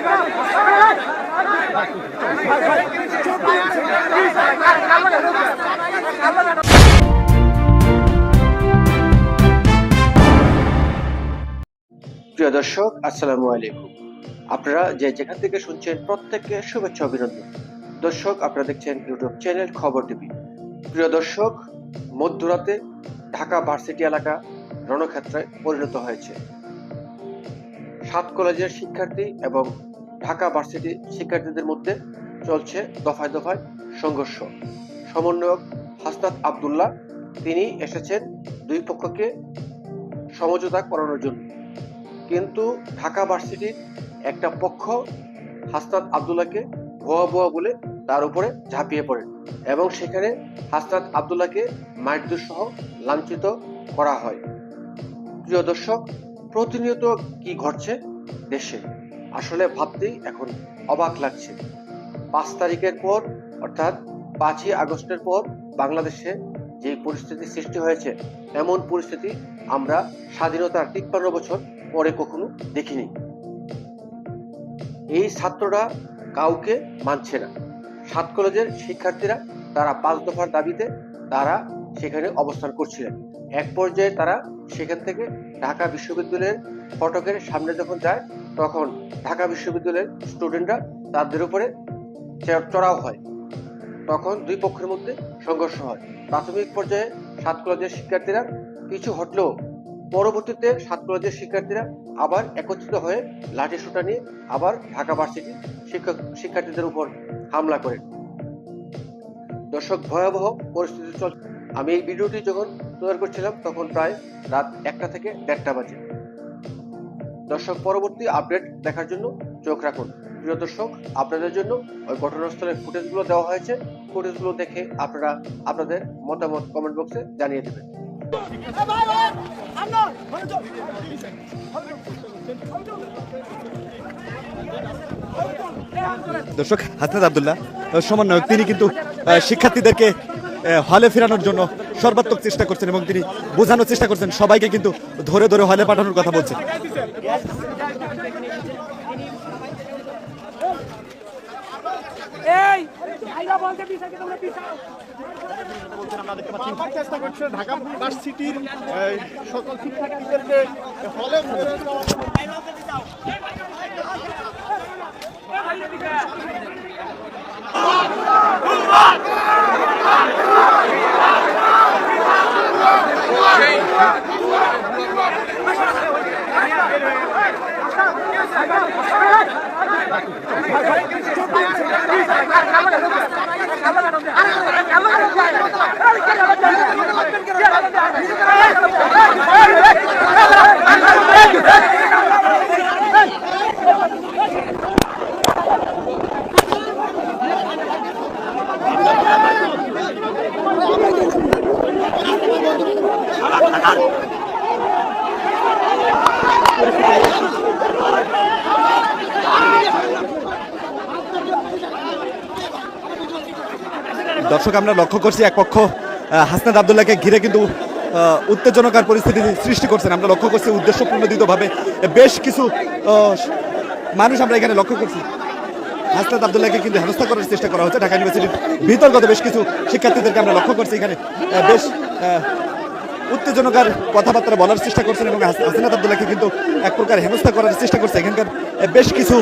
প্রিয় দর্শক, আসসালামু আলাইকুম। আপনারা যে যেখান থেকে শুনছেন প্রত্যেককে শুভেচ্ছা অভিনন্দন। দর্শক, আপনারা দেখছেন ইউটিউব চ্যানেল খবর টিভি। প্রিয় দর্শক, মধ্যরাতে ঢাকা ভার্সিটি এলাকা রণক্ষেত্রে পরিণত হয়েছে। সাত কলেজের শিক্ষার্থী এবং ঢাকা ভার্সিটি শিক্ষার্থীদের মধ্যে চলছে দফায় দফায় সংঘর্ষ। সমন্বয়ক হাসনাত আবদুল্লাহ, তিনি এসেছেন দুই পক্ষকে সমঝোতা করানোর জন্য। কিন্তু ঢাকা ভার্সিটির একটা পক্ষ হাসনাত আবদুল্লাহকে ভুয়া ভুয়া বলে তার উপরে ঝাঁপিয়ে পড়েন এবং সেখানে হাসনাত আবদুল্লাহকে মারধর সহ লাঞ্ছিত করা হয়। প্রিয় দর্শক, প্রতিনিয়ত কি ঘটছে দেশে? আসলে ভাবতেই এখন অবাক লাগছে। পাঁচ তারিখের পর, অর্থাৎ পাঁচই আগস্টের পর বাংলাদেশে যে পরিস্থিতি সৃষ্টি হয়েছে, এমন পরিস্থিতি আমরা স্বাধীনতার তিপ্পান্ন বছর পরে কখনো দেখিনি। এই ছাত্ররা কাউকে মানছে না। সাত কলেজের শিক্ষার্থীরা তারা পাঁচ দফার দাবিতে তারা সেখানে অবস্থান করছিলেন। এক পর্যায়ে তারা সেখান থেকে ঢাকা বিশ্ববিদ্যালয়ের ফটকের সামনে যখন যায় তখন ঢাকা বিশ্ববিদ্যালয়ের স্টুডেন্টরা তাদের উপরে চড়াও হয়। তখন দুই পক্ষের মধ্যে সংঘর্ষ হয়। প্রাথমিক পর্যায়ে সাত কলেজের শিক্ষার্থীরা কিছু হটলেও পরবর্তীতে সাত কলেজের শিক্ষার্থীরা আবার একত্রিত হয়ে লাঠি সোটা নিয়ে আবার ঢাকা ভার্সিটির শিক্ষক শিক্ষার্থীদের উপর হামলা করেন দর্শক, ভয়াবহ পরিস্থিতি চল আমি এই ভিডিওটি যখন তৈরি করছিলাম তখন প্রায় রাত একটা থেকে দেড়টা বাজে। দর্শক, পরবর্তী আপডেট দেখার জন্য চোখ রাখুন। প্রিয় দর্শক, আপনাদের জন্য ওই ঘটনাস্থলের ফুটেজগুলো দেওয়া হয়েছে। ফুটেজগুলো দেখে আপনারা আপনাদের মতামত কমেন্ট বক্সে জানিয়ে দেবেন। দর্শক হাসনাত আবদুল্লাহ, সমন্বয়ক, তিনি কিন্তু শিক্ষার্থীদেরকে হলে ফেরানোর জন্য সর্বাত্মক চেষ্টা করছেন এবং তিনি বোঝানোর চেষ্টা করছেন। সবাইকে কিন্তু ধরে ধরে হলে পাঠানোর কথা বলছেন এই আইলা বলতে পিছাকে তোমরা পিছাও চেষ্টা করছে ঢাকা ইউনিভার্সিটির সকল শিক্ষার্থীদেরকে হলে দর্শক আমরা লক্ষ্য করছি এক পক্ষ আহ, হাসনাত আবদুল্লাহকে ঘিরে কিন্তু উত্তেজনকার পরিস্থিতি সৃষ্টি করছেন। আমরা লক্ষ্য করছি উদ্দেশ্য প্রণোদিতভাবে বেশ কিছু মানুষ আমরা এখানে লক্ষ্য করছি। হাসনাত আবদুল্লাহকে কিন্তু হেনস্থা করার চেষ্টা করা হচ্ছে। ঢাকা ইউনিভার্সিটির ভিতরগত বেশ কিছু শিক্ষার্থীদেরকে আমরা লক্ষ্য করছি এখানে। বেশ উত্তেজনকার কথাবার্তা বলার চেষ্টা করছেন এবং হাসিনাত আবদুল্লাহকে কিন্তু এক প্রকার হেনস্থা করার চেষ্টা করছে। এখানকার বেশ কিছু